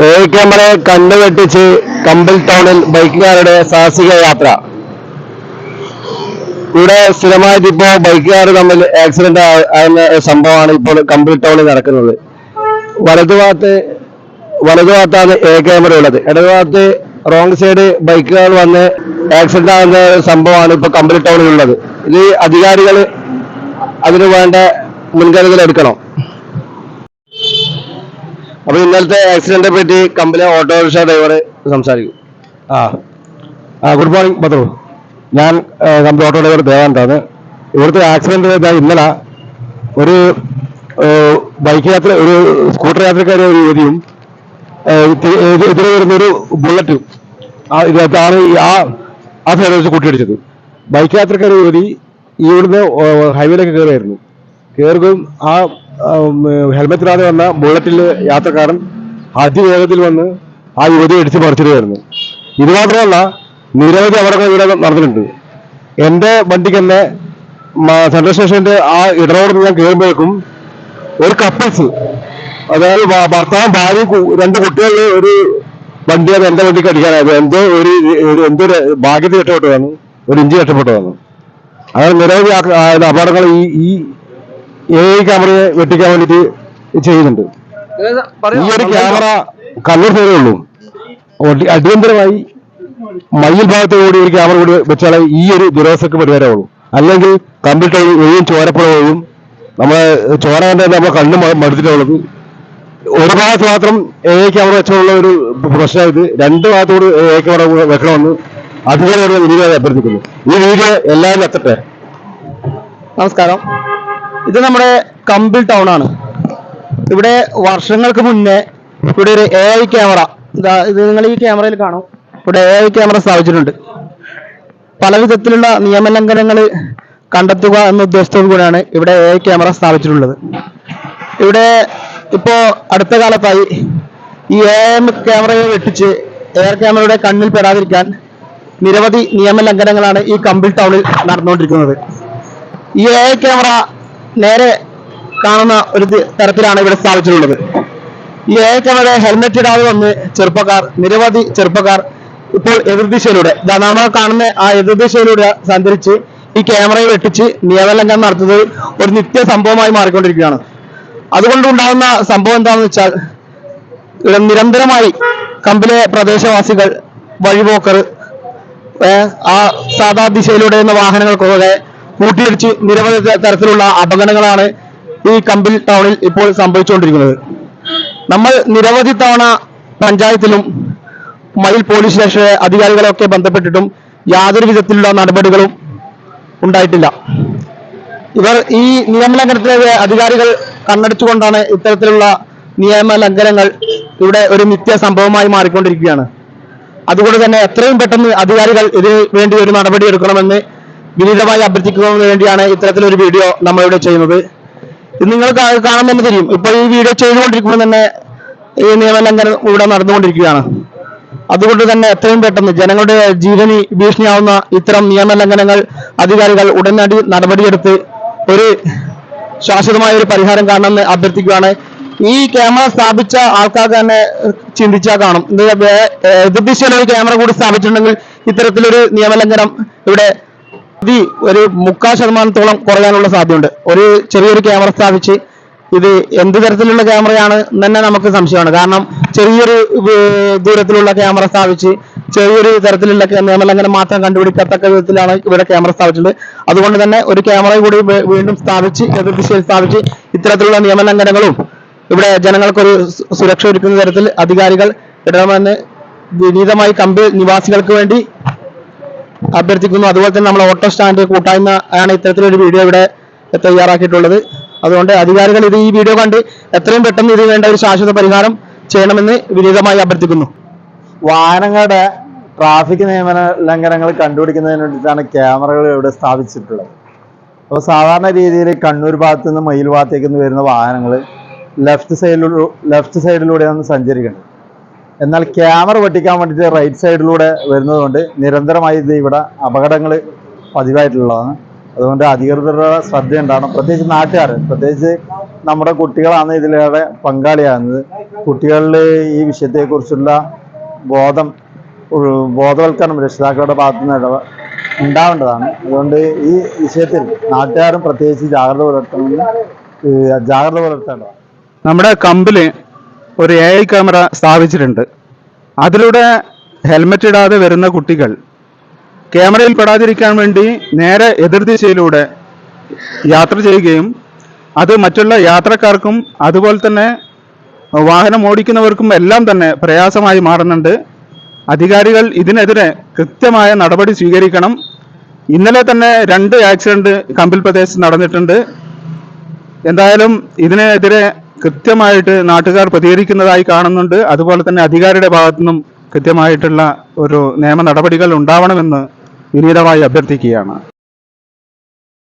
A camera കണ്ണുവെട്ടിച്ച് കമ്പിൾ ടൗണിൽ ബൈക്കുകാരുടെ സാഹസിക യാത്ര? ഇവിടെ സ്ഥിരമായിട്ട് ഇപ്പോ ബൈക്കുകാർ തമ്മിൽ ആക്സിഡന്റ് ആകുന്ന സംഭവമാണ് ഇപ്പോൾ കമ്പിൾ ടൗണിൽ നടക്കുന്നത്. വലതുഭാഗത്ത് വലതുഭാഗത്താണ് എ ക്യാമറ ഉള്ളത്. ഇടതുഭാഗത്ത് റോങ് സൈഡ് ബൈക്കുകാർ വന്ന് ആക്സിഡന്റ് ആകുന്ന സംഭവമാണ് ഇപ്പൊ കമ്പിൾ ടൗണിൽ ഉള്ളത്. ഇത് അധികാരികൾ അതിന് വേണ്ട മുൻകരുതൽ എടുക്കണം. അപ്പൊ ഇന്നലത്തെ ആക്സിഡന്റിനെ പറ്റി കമ്പനി ഓട്ടോറിക്ഷ ഡ്രൈവർ സംസാരിക്കും. ആ. ആ ഗുഡ് മോർണിംഗ് ബദ്രു ഞാൻ കമ്പനി ഓട്ടോ ഡ്രൈവർ ദേവാനാണ് ഇവിടുത്തെ ആക്സിഡന്റ് ഇന്നലെ ഒരു ബൈക്ക് യാത്ര ഒരു സ്കൂട്ടർ യാത്രക്കാരെ ഒരു യുവതിയും എതിരെ വരുന്ന ഒരു ബുള്ളറ്റും ആ ഇതിനകത്താണ് ഈ ആ ആ സൈഡ് വെച്ച് കൂട്ടിയിടിച്ചത്. ബൈക്ക് യാത്രക്കാരെ യുവതി ഇവിടുന്ന് ഹൈവേയിലേക്ക് കയറിയായിരുന്നു. കയറുകയും ആ ഹെൽമെറ്റിലാണ് വന്ന ബുള്ളറ്റിൽ യാത്രക്കാരൻ അതിവേഗത്തിൽ വന്ന് ആ യുവതിയെ അടിച്ചു പറിച്ചിടുകയായിരുന്നു. ഇത് മാത്രമല്ല നിരവധി അപകടങ്ങൾ ഇവിടെ നടന്നിട്ടുണ്ട്. എന്റെ വണ്ടിക്ക് തന്നെ സെൻട്രൽ സ്റ്റേഷന്റെ ആ ഇടറോഡ് ഞാൻ കയറുമ്പോഴേക്കും ഒരു കപ്പിൾസ് അതായത് ഭർത്താവ് ഭാര്യയും രണ്ട് കുട്ടികളിൽ ഒരു വണ്ടിയാണ് എന്റെ വണ്ടിക്ക് അടിക്കാനായത്. എന്തോ ഒരു ഒരു- എന്തോ ഒരു ഭാഗ്യത്തിൽ രക്ഷപ്പെട്ടതാണ് ഒരു ഇഞ്ചി രക്ഷപ്പെട്ടതാണ് അങ്ങനെ നിരവധി അപകടങ്ങൾ ഈ ഈ എ ഐ ക്യാമറയെ വെട്ടിക്കാൻ വേണ്ടിയിട്ട് ചെയ്യുന്നുണ്ട്. ഈ ഒരു ക്യാമറ കണ്ണൂർ സൈഡേ ഉള്ളൂ. അടിയന്തരമായി മയിൽ ഭാഗത്ത് കൂടി ഒരു ക്യാമറ കൂടി വെച്ചാലേ ഈ ഒരു ദുരവസ്ഥക്ക് പരിഹാരമുള്ളൂ. അല്ലെങ്കിൽ കമ്പ്യൂട്ടർ വഴിയും ചോരപ്പുഴ വഴിയും നമ്മളെ ചോര കണ്ട നമ്മളെ കണ്ണ് മടുത്തിട്ടുള്ളത്. ഒരു ഭാഗത്ത് മാത്രം എ ഐ ക്യാമറ വെച്ചുള്ള ഒരു പ്രശ്നം ഇത് രണ്ട് ഭാഗത്തോട് എ ഐ ക്യാമറ വെക്കണമെന്ന് വെക്കണമെന്ന് അധികാരികളോട് വീഡിയോ അഭ്യർത്ഥിക്കുന്നു. ഈ വീഡിയോ എല്ലാവരും എത്തട്ടെ. നമസ്കാരം. ഇത് നമ്മുടെ കമ്പിൾ ടൗൺ ആണ്. ഇവിടെ വർഷങ്ങൾക്ക് മുന്നേ ഇവിടെ ഒരു എ ഐ ക്യാമറ ഇതാ നിങ്ങൾ ഈ ക്യാമറയിൽ കാണും. ഇവിടെ എ ഐ ക്യാമറ സ്ഥാപിച്ചിട്ടുണ്ട്. പല വിധത്തിലുള്ള നിയമലംഘനങ്ങൾ കണ്ടെത്തുക എന്ന ഉദ്ദേശത്തോടു കൂടിയാണ് ഇവിടെ എ ഐ ക്യാമറ സ്ഥാപിച്ചിട്ടുള്ളത്. ഇവിടെ ഇപ്പോ അടുത്ത കാലത്തായി ഈ എ എം ക്യാമറയെ വെട്ടിച്ച് എയർ ക്യാമറയുടെ കണ്ണിൽ പെടാതിരിക്കാൻ നിരവധി നിയമലംഘനങ്ങളാണ് ഈ കമ്പിൾ ടൗണിൽ നടന്നുകൊണ്ടിരിക്കുന്നത്. ഈ എ ക്യാമറ നേരെ കാണുന്ന ഒരു തരത്തിലാണ് ഇവിടെ സ്ഥാപിച്ചിട്ടുള്ളത്. ഈ ക്യാമറ ഹെൽമെറ്റ് ഇടാതെ വന്ന് ചെറുപ്പക്കാർ നിരവധി ചെറുപ്പക്കാർ ഇപ്പോൾ എതിർദിശയിലൂടെ നമ്മൾ കാണുന്ന ആ എതിർദിശയിലൂടെ സഞ്ചരിച്ച് ഈ ക്യാമറയിൽ വെട്ടിച്ച് നിയമലംഘനം നടത്തുന്നത് ഒരു നിത്യ സംഭവമായി മാറിക്കൊണ്ടിരിക്കുകയാണ്. അതുകൊണ്ടുണ്ടാകുന്ന സംഭവം എന്താണെന്ന് വെച്ചാൽ നിരന്തരമായി കമ്പിലെ പ്രദേശവാസികൾ വഴിപോക്കർ ആ സാധാ ദിശയിലൂടെ വാഹനങ്ങൾക്കൊക്കെ കൂട്ടിയിടിച്ച് നിരവധി തരത്തിലുള്ള അപകടങ്ങളാണ് ഈ കമ്പിൽ ടൗണിൽ ഇപ്പോൾ സംഭവിച്ചുകൊണ്ടിരിക്കുന്നത്. നമ്മൾ നിരവധി തവണ പഞ്ചായത്തിലും മയിൽ പോലീസ് സ്റ്റേഷനിലെ അധികാരികളൊക്കെ ബന്ധപ്പെട്ടിട്ടും യാതൊരു വിധത്തിലുള്ള നടപടികളും ഉണ്ടായിട്ടില്ല. ഇവർ ഈ നിയമലംഘനത്തിലെ അധികാരികൾ കണ്ണടിച്ചുകൊണ്ടാണ് ഇത്തരത്തിലുള്ള നിയമലംഘനങ്ങൾ ഇവിടെ ഒരു നിത്യ സംഭവമായി മാറിക്കൊണ്ടിരിക്കുകയാണ്. അതുകൊണ്ട് തന്നെ എത്രയും പെട്ടെന്ന് അധികാരികൾ ഇതിനു വേണ്ടി ഒരു നടപടി എടുക്കണമെന്ന് വിനീതമായി അഭ്യർത്ഥിക്കുന്നതിന് വേണ്ടിയാണ് ഇത്തരത്തിലൊരു വീഡിയോ നമ്മളിവിടെ ചെയ്യുന്നത്. ഇത് നിങ്ങൾ കാണാൻ തന്നെ തിരിയും ഇപ്പൊ ഈ വീഡിയോ ചെയ്തുകൊണ്ടിരിക്കുമ്പോൾ തന്നെ ഈ നിയമലംഘനം ഇവിടെ നടന്നുകൊണ്ടിരിക്കുകയാണ്. അതുകൊണ്ട് തന്നെ എത്രയും പെട്ടെന്ന് ജനങ്ങളുടെ ജീവനി ഭീഷണിയാവുന്ന ഇത്തരം നിയമലംഘനങ്ങൾ അധികാരികൾ ഉടനടി നടപടിയെടുത്ത് ഒരു ശാശ്വതമായ ഒരു പരിഹാരം കാണണമെന്ന് അഭ്യർത്ഥിക്കുകയാണ്. ഈ ക്യാമറ സ്ഥാപിച്ച ആൾക്കാർക്ക് തന്നെ ചിന്തിച്ചാൽ കാണും. ഇത് ദിശയിൽ ഒരു ക്യാമറ കൂടി സ്ഥാപിച്ചിട്ടുണ്ടെങ്കിൽ ഇത്തരത്തിലൊരു നിയമലംഘനം ഇവിടെ ഇത് ഒരു മുക്കാൽ ശതമാനത്തോളം കുറയാനുള്ള സാധ്യതയുണ്ട്. ഒരു ചെറിയൊരു ക്യാമറ സ്ഥാപിച്ച് ഇത് എന്ത് തരത്തിലുള്ള ക്യാമറയാണ് തന്നെ നമുക്ക് സംശയമാണ്. കാരണം ചെറിയൊരു ദൂരത്തിലുള്ള ക്യാമറ സ്ഥാപിച്ച് ചെറിയൊരു തരത്തിലുള്ള നിയമലംഘനം മാത്രം കണ്ടുപിടിക്കത്തക്ക വിധത്തിലാണ് ഇവിടെ ക്യാമറ സ്ഥാപിച്ചിട്ടുള്ളത് അതുകൊണ്ട് തന്നെ ഒരു ക്യാമറ കൂടി വീണ്ടും സ്ഥാപിച്ച് എതിർ ദിശയിൽ സ്ഥാപിച്ച് ഇത്തരത്തിലുള്ള നിയമലംഘനങ്ങളും ഇവിടെ ജനങ്ങൾക്കൊരു സുരക്ഷ ഒരുക്കുന്ന തരത്തിൽ അധികാരികൾ ഇടണമെന്ന് വിനീതമായി കമ്പി നിവാസികൾക്ക് വേണ്ടി അഭ്യർത്ഥിക്കുന്നു. അതുപോലെ തന്നെ നമ്മൾ ഓട്ടോ സ്റ്റാൻഡ് കൂട്ടായ്മ ആണ് ഇത്തരത്തിലൊരു വീഡിയോ ഇവിടെ തയ്യാറാക്കിയിട്ടുള്ളത്. അതുകൊണ്ട് അധികാരികൾ ഇത് ഈ വീഡിയോ കണ്ട് എത്രയും പെട്ടെന്ന് ഇത് വേണ്ട ഒരു ശാശ്വത പരിഹാരം ചെയ്യണമെന്ന് വിനീതമായി അഭ്യർത്ഥിക്കുന്നു. വാഹനങ്ങളുടെ ട്രാഫിക് നിയമന ലംഘനങ്ങൾ കണ്ടുപിടിക്കുന്നതിന് വേണ്ടിയിട്ടാണ് ക്യാമറകൾ ഇവിടെ സ്ഥാപിച്ചിട്ടുള്ളത്. അപ്പോൾ സാധാരണ രീതിയിൽ കണ്ണൂർ ഭാഗത്തു നിന്ന് മയിൽ ഭാഗത്തേക്ക് നിന്ന് വരുന്ന വാഹനങ്ങൾ ലെഫ്റ്റ് സൈഡിലൂടെ ലെഫ്റ്റ് സൈഡിലൂടെയാണ് സഞ്ചരിക്കുന്നത്. എന്നാൽ ക്യാമറ വെട്ടിക്കാൻ വേണ്ടിയിട്ട് റൈറ്റ് സൈഡിലൂടെ വരുന്നതുകൊണ്ട് നിരന്തരമായി ഇത് ഇവിടെ അപകടങ്ങൾ പതിവായിട്ടുള്ളതാണ്. അതുകൊണ്ട് അധികൃതരുടെ ശ്രദ്ധ ഉണ്ടാവണം. പ്രത്യേകിച്ച് നാട്ടുകാർ പ്രത്യേകിച്ച് നമ്മുടെ കുട്ടികളാണ് ഇതിലേറെ പങ്കാളിയാകുന്നത്. കുട്ടികളിൽ ഈ വിഷയത്തെക്കുറിച്ചുള്ള ബോധം ബോധവൽക്കരണം രക്ഷിതാക്കളുടെ ഭാഗത്തു നിന്ന് ഉണ്ടാവേണ്ടതാണ്. അതുകൊണ്ട് ഈ വിഷയത്തിൽ നാട്ടുകാരും പ്രത്യേകിച്ച് ജാഗ്രത പുലർത്തണമെന്ന് ജാഗ്രത പുലർത്തേണ്ടതാണ്. നമ്മുടെ കമ്പിൽ ഒരു എ ഐ ക്യാമറ സ്ഥാപിച്ചിട്ടുണ്ട്. അതിലൂടെ ഹെൽമെറ്റ് ഇടാതെ വരുന്ന കുട്ടികൾ ക്യാമറയിൽ പെടാതിരിക്കാൻ വേണ്ടി നേരെ എതിർദിശയിലൂടെ യാത്ര ചെയ്യുകയും അത് മറ്റുള്ള യാത്രക്കാർക്കും അതുപോലെ തന്നെ വാഹനം ഓടിക്കുന്നവർക്കും എല്ലാം തന്നെ പ്രയാസമായി മാറുന്നുണ്ട്. അധികാരികൾ ഇതിനെതിരെ കൃത്യമായ നടപടി സ്വീകരിക്കണം. ഇന്നലെ തന്നെ രണ്ട് ആക്സിഡന്റ് കമ്പിൽ പ്രദേശത്ത് നടന്നിട്ടുണ്ട്. എന്തായാലും ഇതിനെതിരെ കൃത്യമായിട്ട് നാട്ടുകാർ പ്രതികരിക്കുന്നതായി കാണുന്നുണ്ട്. അതുപോലെ തന്നെ അധികാരിയുടെ ഭാഗത്തുനിന്നും കൃത്യമായിട്ടുള്ള ഒരു നിയമ നടപടികൾ ഉണ്ടാവണമെന്ന് വിനീതമായി അഭ്യർത്ഥിക്കുകയാണ്.